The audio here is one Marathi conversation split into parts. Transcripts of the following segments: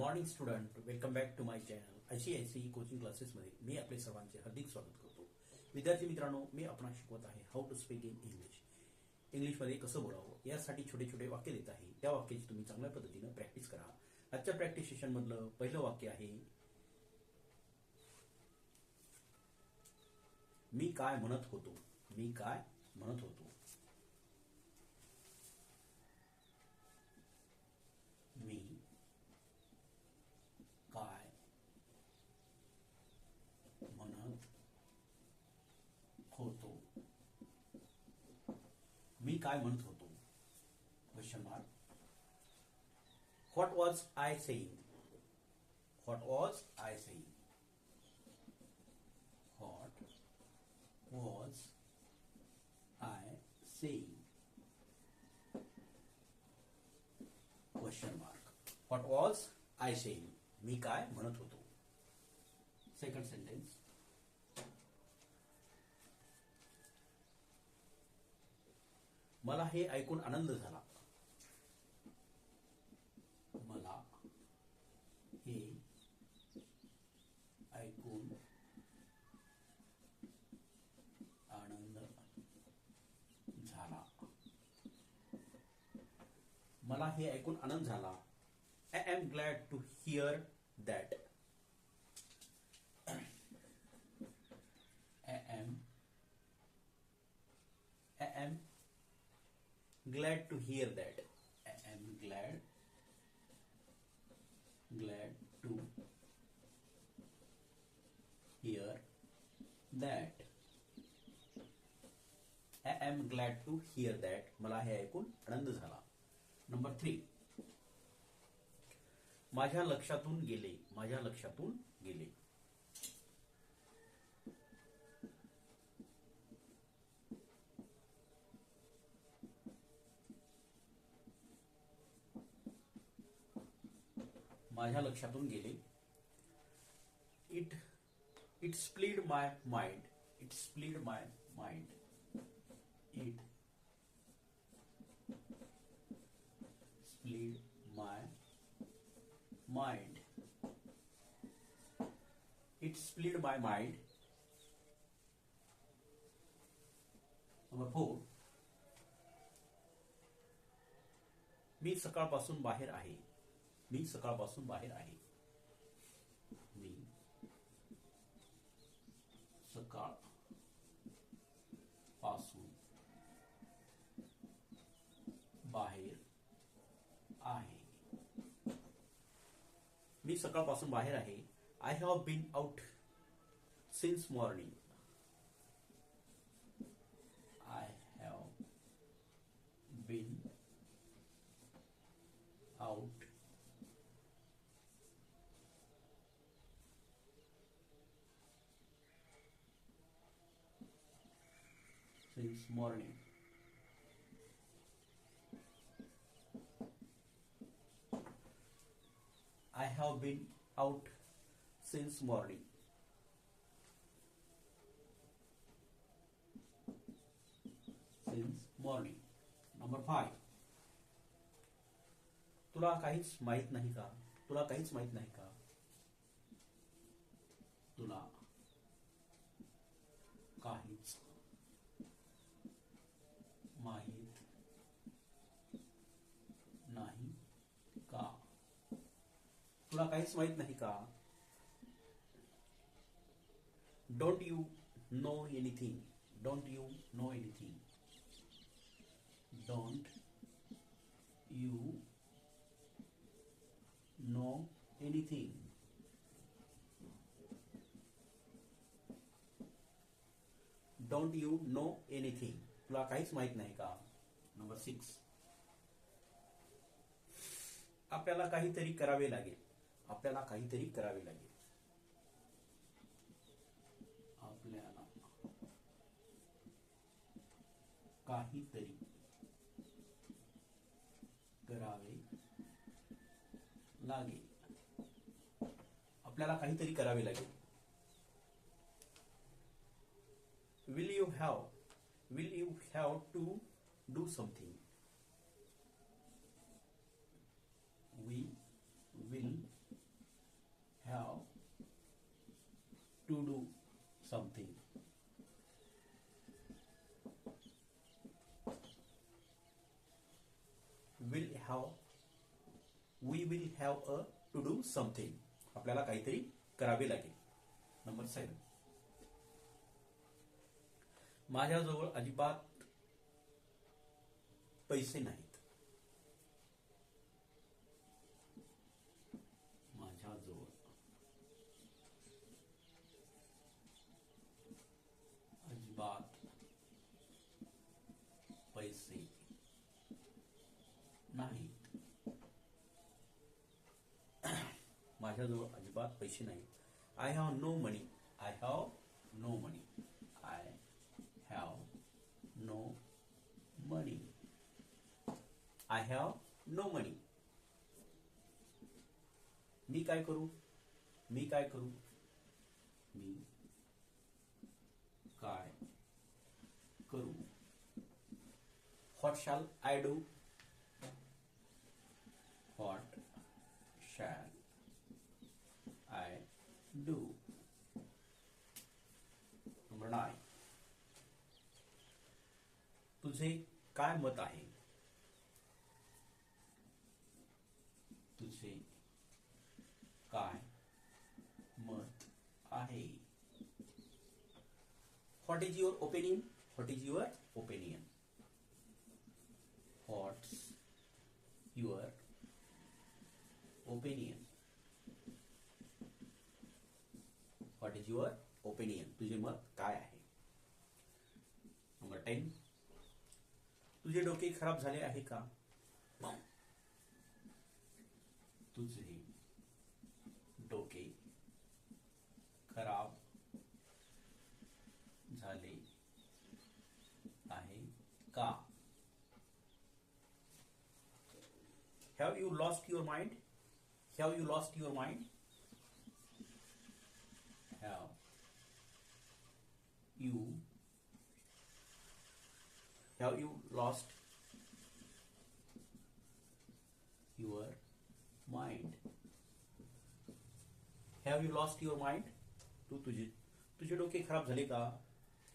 Morning student welcome back to my channel I I C coaching क्लासेसमध्ये मी आपले सर्वांचे हार्दिक स्वागत करतो. विद्यार्थी मित्रांनो मी आपण शिकवत आहे how to speak in English इंग्लिशमध्ये कसं बोलावं यासाठी छोटे छोटे वाक्य देत आहे. त्या वाक्याची तुम्ही चांगल्या पद्धतीनं प्रॅक्टिस करा. आजच्या प्रॅक्टिस सेशन मधलं पहिलं वाक्य आहे मी काय म्हणत होतो? मी काय म्हणत होतो? काय म्हणत होतो? Question mark what was I saying what was I saying what was I saying question mark what was I saying मी काय म्हणत होतो? सेकंड सेंटेन्स मला हे ऐकून आनंद झाला. मला हे ऐकून आनंद झाला. मला हे ऐकून आनंद झाला. I am glad to hear that I am I am glad to hear that i am glad glad to hear that i am glad to hear that मला हे ऐकून आनंद झाला नंबर थ्री माझ्या लक्षातून गेले माझ्या लक्षातून गेले माझ्या लक्षातून गेले. It it slipped my mind it slipped my mind it slipped my mind it slipped my mind number four मी सकाळपासून बाहेर आहे. मी सकाळपासून बाहेर आहे. मी सकाळपासून बाहेर आहे. मी सकाळपासून बाहेर आहे. I have been out since morning since morning. I have been out since morning. Since morning. Number five. तुला काहीच माहित नाही का तुला काहीच माहित नाही का तुला काहीच माहीत नाही का? तुला काहीच माहित नाही का? Don't you know anything don't you know anything don't you know anything don't you know anything तुला काहीच माहीत नाही का? नंबर सिक्स आपल्याला काहीतरी करावे लागेल. आपल्याला काहीतरी करावे लागेल. आपल्याला काहीतरी करावे लागेल. आपल्याला काहीतरी करावे लागेल. Will you have have to do something. We will have to do something. Will have we will have a to do something. आपल्याला काहीतरी करावे लागेल नंबर सेवन माझ्याजवळ अजिबात पैसे नाहीत. माझ्याजवळ. अजिबात पैसे नाहीत. माझ्याजवळ अजिबात पैसे नाहीत. I have no money I have no money I have no money I have no money मी काय करू? मी काय करू? मी काय करू? व्हॉट शाल I do what shall I do number नाय तुझे काय मत आहे? तुझे काय? मत आहे. What is your opinion what is your opinion what's your opinion what is your opinion तुझे मत काय आहे? नंबर टेन तुझे डोके खराब झाले आहे का? तुझे डोके खराब झाले आहे का have you lost your mind have you lost your mind have you have you lost have you lost your mind तू तुझे तुझे डोके खराब झाले का?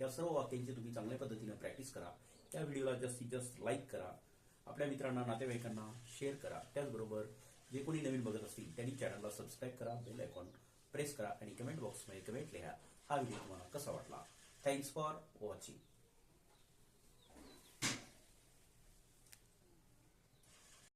या सर्व वाक्यांची तुम्ही चांगल्या पद्धतीने प्रॅक्टिस करा. त्या व्हिडिओला जास्तीत जास्त लाईक करा. आपल्या मित्रांना नातेवाईकांना शेअर करा. त्याचबरोबर जे कोणी नवीन बघत असतील त्यांनी चॅनलला सबस्क्राईब करा बेल आयकॉन प्रेस करा आणि कमेंट बॉक्समध्ये कमेंट लिहा. हा व्हिडिओ तुम्हाला कसा वाटला? Thanks for watching